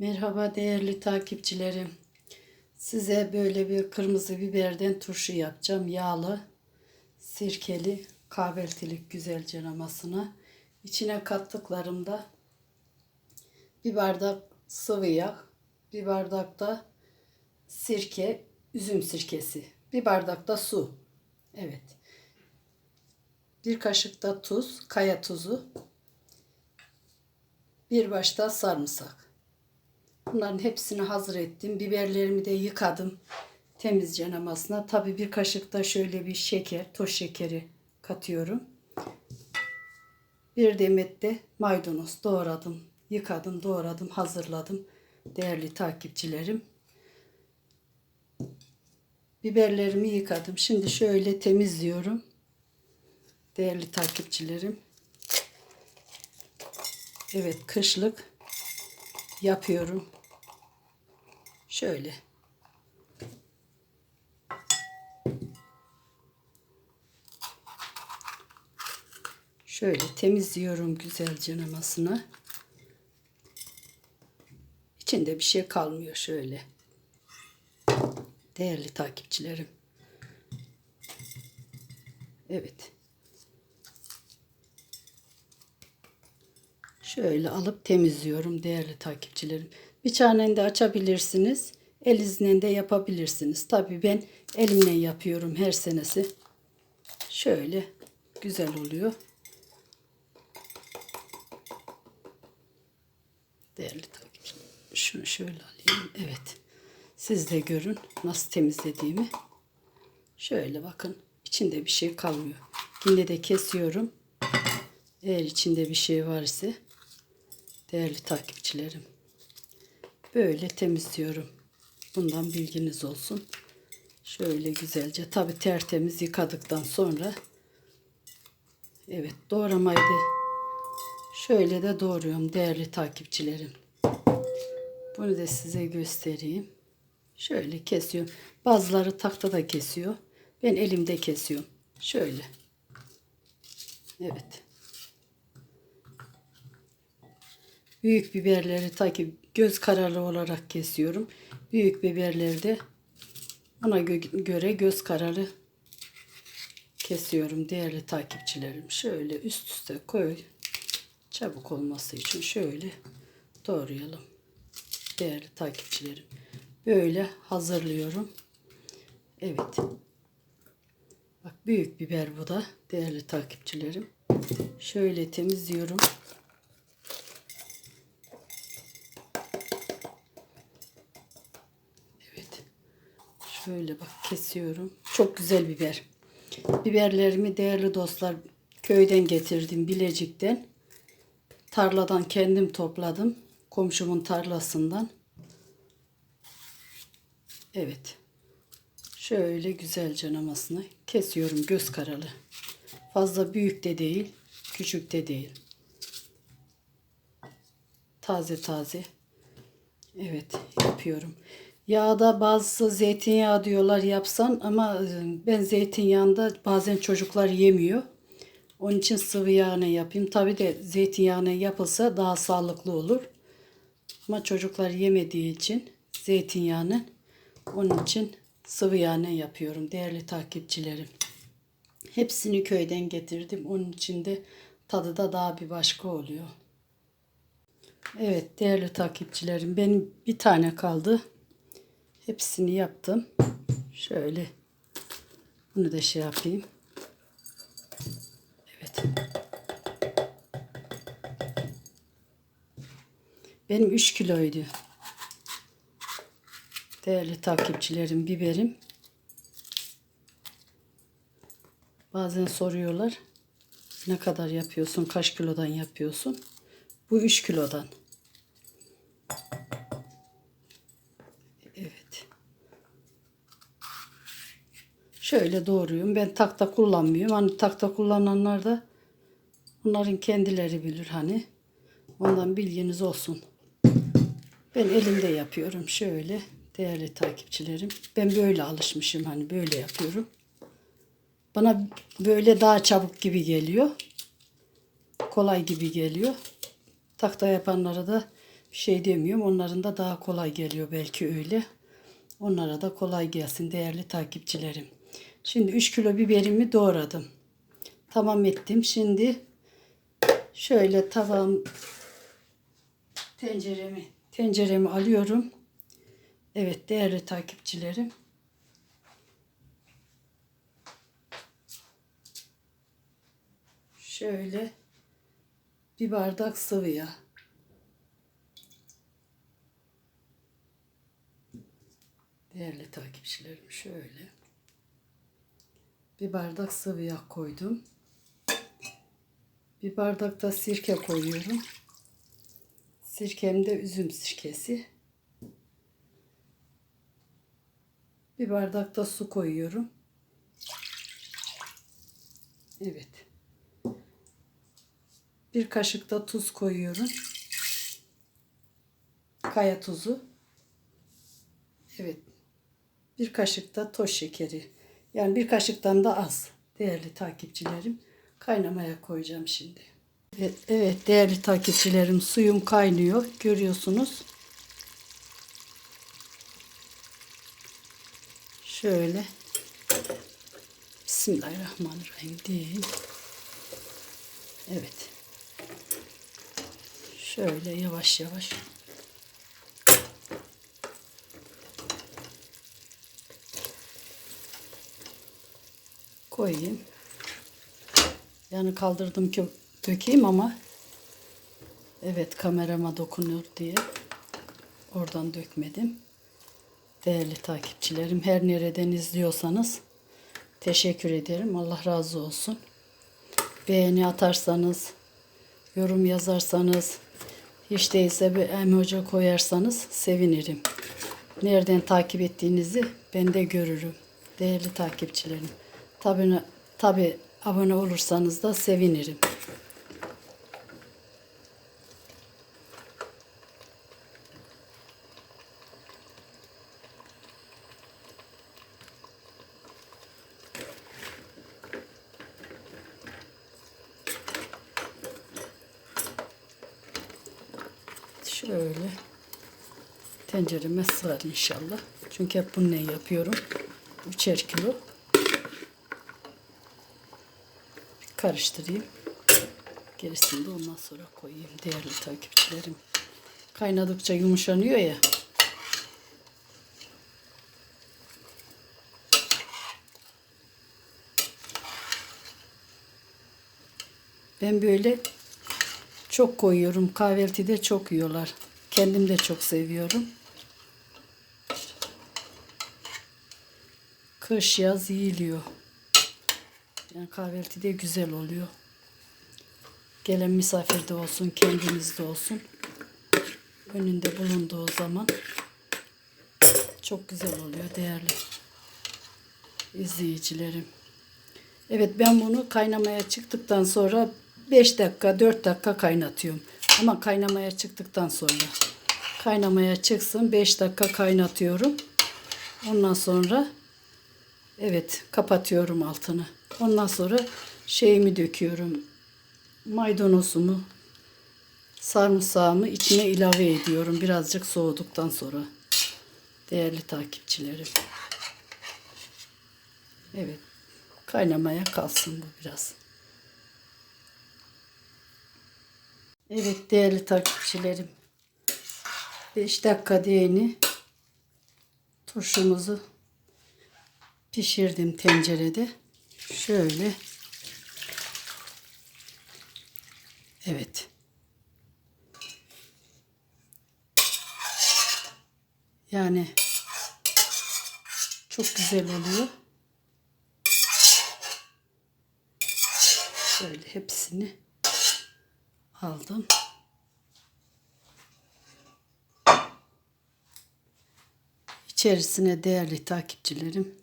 Merhaba değerli takipçilerim. Size böyle bir kırmızı biberden turşu yapacağım. Yağlı, sirkeli, kahveltilik güzelce ramasına. İçine kattıklarımda bir bardak sıvı yağ, bir bardak da sirke, üzüm sirkesi, bir bardak da su. Evet. Bir kaşık da tuz, kaya tuzu. Bir başta sarımsak. Bunların hepsini hazır ettim. Biberlerimi de yıkadım. Temizce namasına. Tabii bir kaşık da şöyle bir şeker, toz şekeri katıyorum. Bir demet de maydanoz doğradım. Yıkadım, doğradım, hazırladım. Değerli takipçilerim. Biberlerimi yıkadım. Şimdi şöyle temizliyorum. Değerli takipçilerim. Evet, kışlık yapıyorum. Şöyle. Şöyle temizliyorum güzelce namasını. İçinde bir şey kalmıyor şöyle. Değerli takipçilerim. Evet. Şöyle alıp temizliyorum değerli takipçilerim. Çanen de açabilirsiniz. Elinizle de yapabilirsiniz. Tabii ben elimle yapıyorum her senesi. Şöyle güzel oluyor. Değerli takipçilerim. Şunu şöyle alayım. Evet. Siz de görün nasıl temizlediğimi. Şöyle bakın. içinde bir şey kalmıyor. Yine de kesiyorum. Eğer içinde bir şey var ise değerli takipçilerim. Böyle temizliyorum. Bundan bilginiz olsun. Şöyle güzelce tabi tertemiz yıkadıktan sonra evet doğramayı da şöyle de doğruyorum değerli takipçilerim. Bunu da size göstereyim. Şöyle kesiyorum. Bazıları tahtada kesiyor. Ben elimde kesiyorum. Şöyle. Evet. Büyük biberleri ta ki göz kararı olarak kesiyorum. Büyük biberleri de ona gö- göre göz kararı kesiyorum değerli takipçilerim. Şöyle üst üste koy. Çabuk olması için şöyle doğrayalım. Değerli takipçilerim. Böyle hazırlıyorum. Evet. Bak büyük biber bu da değerli takipçilerim. Şöyle temizliyorum. Evet. Şöyle bak kesiyorum. Çok güzel biber. Biberlerimi değerli dostlar köyden getirdim Bilecik'ten. Tarladan kendim topladım. Komşumun tarlasından. Evet. Şöyle güzelce namasını kesiyorum göz karalı. Fazla büyük de değil, küçük de değil. Taze taze. Evet, yapıyorum. Yağda bazısı zeytinyağı diyorlar yapsan ama e, ben zeytinyağında bazen çocuklar yemiyor. Onun için sıvı yağına yapayım. Tabi de zeytinyağına yapılsa daha sağlıklı olur. Ama çocuklar yemediği için zeytinyağını onun için sıvı yağına yapıyorum değerli takipçilerim. Hepsini köyden getirdim. Onun için de tadı da daha bir başka oluyor. Evet değerli takipçilerim benim bir tane kaldı. Hepsini yaptım. Şöyle bunu da şey yapayım. Evet. Benim 3 kiloydu. Değerli takipçilerim biberim. Bazen soruyorlar. Ne kadar yapıyorsun? Kaç kilodan yapıyorsun? Bu 3 kilodan. Evet. Şöyle doğruyum. Ben takta kullanmıyorum. Hani takta kullananlar da bunların kendileri bilir hani. Ondan bilginiz olsun. Ben elimde yapıyorum şöyle değerli takipçilerim. Ben böyle alışmışım hani böyle yapıyorum. Bana böyle daha çabuk gibi geliyor. Kolay gibi geliyor. Takta yapanlara da Bir şey demiyorum. Onların da daha kolay geliyor belki öyle. Onlara da kolay gelsin değerli takipçilerim. Şimdi 3 kilo biberimi doğradım. Tamam ettim. Şimdi şöyle tavam tenceremi tenceremi alıyorum. Evet değerli takipçilerim. Şöyle bir bardak sıvı yağ. Değerli takipçilerim şöyle. Bir bardak sıvı yağ koydum. Bir bardak da sirke koyuyorum. Sirkem de üzüm sirkesi. Bir bardak da su koyuyorum. Evet. Bir kaşık da tuz koyuyorum. Kaya tuzu. Evet. Bir kaşık da toz şekeri. Yani bir kaşıktan da az. Değerli takipçilerim. Kaynamaya koyacağım şimdi. Evet, evet değerli takipçilerim suyum kaynıyor. Görüyorsunuz. Şöyle. Bismillahirrahmanirrahim diyeyim. Evet. Şöyle yavaş yavaş. Koyayım. Yani kaldırdım ki dökeyim ama evet kamerama dokunuyor diye oradan dökmedim. Değerli takipçilerim her nereden izliyorsanız teşekkür ederim. Allah razı olsun. Beğeni atarsanız, yorum yazarsanız, hiç değilse bir emoji koyarsanız sevinirim. Nereden takip ettiğinizi ben de görürüm. Değerli takipçilerim. Tabi, tabi abone olursanız da sevinirim. Şöyle tencereme sığar inşallah. Çünkü hep bunu ne yapıyorum? Üçer kilo. Bir karıştırayım. Gerisini de ondan sonra koyayım değerli takipçilerim. Kaynadıkça yumuşanıyor ya. Ben böyle çok koyuyorum. Kahvaltıda çok yiyorlar. Kendim de çok seviyorum. Kış yaz yiyiliyor. Yani kahvaltıda güzel oluyor. Gelen misafir de olsun, kendiniz de olsun. Önünde bulunduğu zaman çok güzel oluyor değerli izleyicilerim. Evet ben bunu kaynamaya çıktıktan sonra 5 dakika 4 dakika kaynatıyorum. Ama kaynamaya çıktıktan sonra kaynamaya çıksın 5 dakika kaynatıyorum. Ondan sonra evet kapatıyorum altını. Ondan sonra şeyimi döküyorum. Maydanozumu sarımsağımı içine ilave ediyorum. Birazcık soğuduktan sonra. Değerli takipçilerim. Evet. Kaynamaya kalsın bu biraz. Evet değerli takipçilerim. 5 dakika diyeni turşumuzu pişirdim tencerede. Şöyle. Evet. Yani çok güzel oluyor. Şöyle hepsini aldım. İçerisine değerli takipçilerim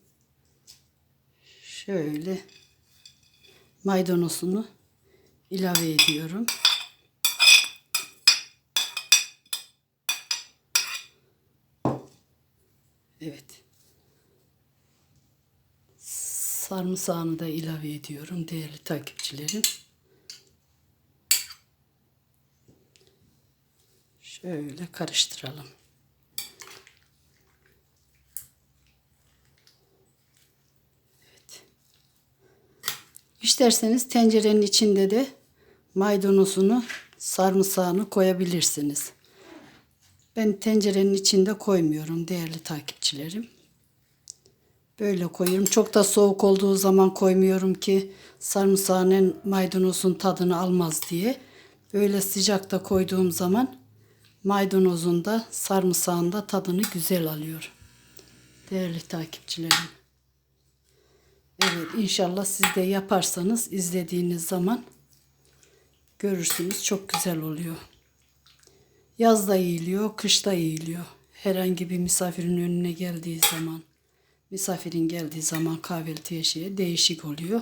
şöyle maydanozunu ilave ediyorum. Evet. Sarımsağını da ilave ediyorum değerli takipçilerim. Şöyle karıştıralım. İsterseniz tencerenin içinde de maydanozunu, sarımsağını koyabilirsiniz. Ben tencerenin içinde koymuyorum değerli takipçilerim. Böyle koyuyorum. Çok da soğuk olduğu zaman koymuyorum ki sarımsağın maydanozun tadını almaz diye. Böyle sıcakta koyduğum zaman maydanozun da sarımsağın da tadını güzel alıyor. Değerli takipçilerim. Evet inşallah siz de yaparsanız izlediğiniz zaman görürsünüz çok güzel oluyor. Yazda yiyiliyor, kışta yiyiliyor. Herhangi bir misafirin önüne geldiği zaman, misafirin geldiği zaman kahvaltıya şeye değişik oluyor.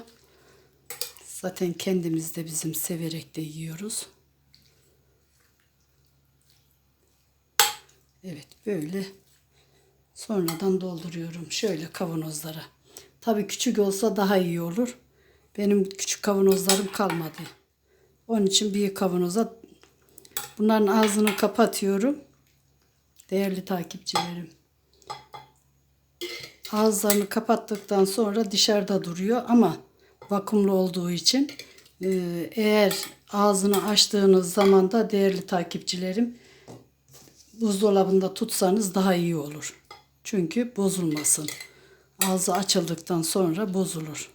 Zaten kendimiz de bizim severek de yiyoruz. Evet böyle sonradan dolduruyorum şöyle kavanozlara. Tabii küçük olsa daha iyi olur. Benim küçük kavanozlarım kalmadı. Onun için büyük kavanoza bunların ağzını kapatıyorum. Değerli takipçilerim. Ağızlarını kapattıktan sonra dışarıda duruyor ama vakumlu olduğu için e, eğer ağzını açtığınız zaman da değerli takipçilerim buzdolabında tutsanız daha iyi olur. Çünkü bozulmasın. Ağzı açıldıktan sonra bozulur.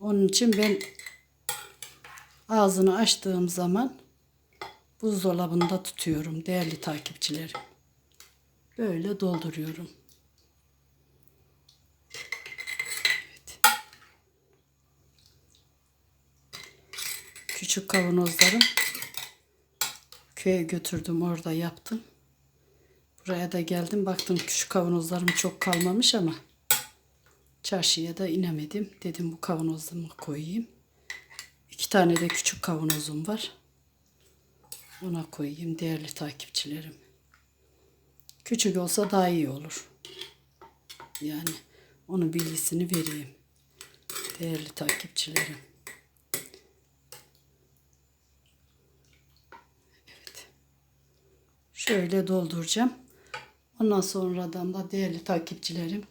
Onun için ben ağzını açtığım zaman buzdolabında tutuyorum değerli takipçilerim. Böyle dolduruyorum. Evet. Küçük kavanozlarım köye götürdüm orada yaptım. Buraya da geldim baktım küçük kavanozlarım çok kalmamış ama çarşıya da inemedim. Dedim bu kavanozlarımı koyayım. İki tane de küçük kavanozum var. Ona koyayım değerli takipçilerim. Küçük olsa daha iyi olur. Yani onun bilgisini vereyim. Değerli takipçilerim. Evet. Şöyle dolduracağım. Ondan sonradan da değerli takipçilerim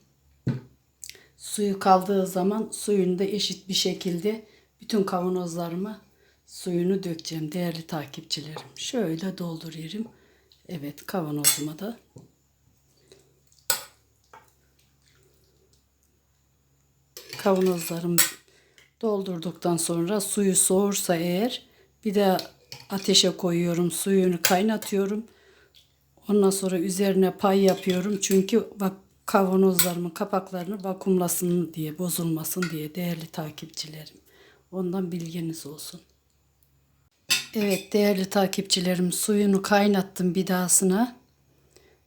suyu kaldığı zaman suyunu da eşit bir şekilde bütün kavanozlarıma suyunu dökeceğim değerli takipçilerim. Şöyle dolduruyorum. Evet kavanozuma da kavanozlarım doldurduktan sonra suyu soğursa eğer bir de ateşe koyuyorum. Suyunu kaynatıyorum. Ondan sonra üzerine pay yapıyorum. Çünkü bak kavanozlarımın kapaklarını vakumlasın diye, bozulmasın diye değerli takipçilerim. Ondan bilginiz olsun. Evet değerli takipçilerim suyunu kaynattım bir dahasına.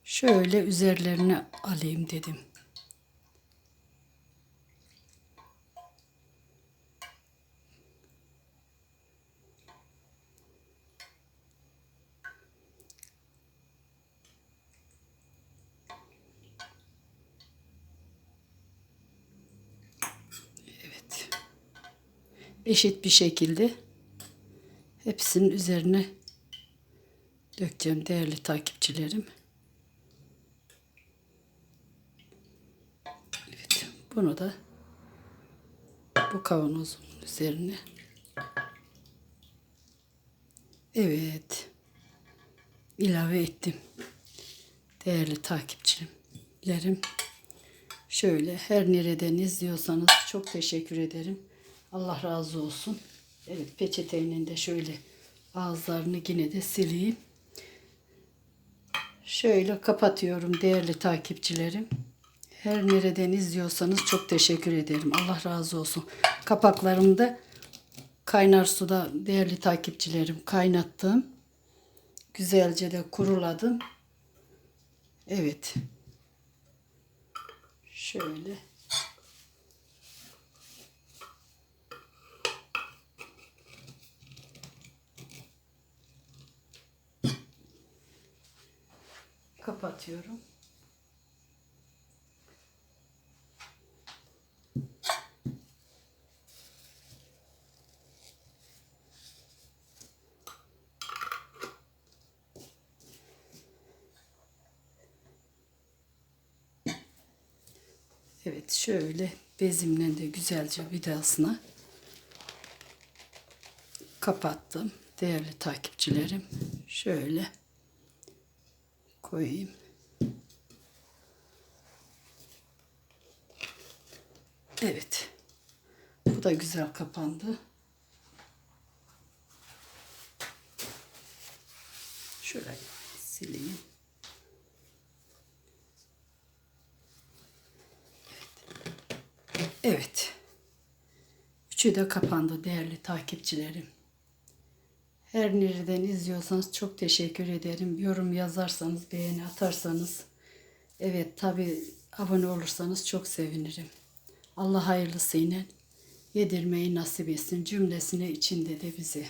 Şöyle üzerlerine alayım dedim. Evet. Eşit bir şekilde hepsinin üzerine dökeceğim değerli takipçilerim. Evet. Bunu da bu kavanozun üzerine Evet. ilave ettim. Değerli takipçilerim. Şöyle her nereden izliyorsanız çok teşekkür ederim. Allah razı olsun. Evet peçeteyle de şöyle ağızlarını yine de sileyim. Şöyle kapatıyorum değerli takipçilerim. Her nereden izliyorsanız çok teşekkür ederim. Allah razı olsun. Kapaklarımı da kaynar suda değerli takipçilerim kaynattım. Güzelce de kuruladım. Evet. Şöyle. kapatıyorum. Evet şöyle bezimle de güzelce vidasına kapattım. Değerli takipçilerim şöyle koyayım. Evet. Bu da güzel kapandı. Şurayı sileyim. Evet. Evet. Üçü de kapandı değerli takipçilerim. Her nereden izliyorsanız çok teşekkür ederim. Yorum yazarsanız, beğeni atarsanız. Evet tabi abone olursanız çok sevinirim. Allah hayırlısıyla yedirmeyi nasip etsin cümlesine içinde de bize.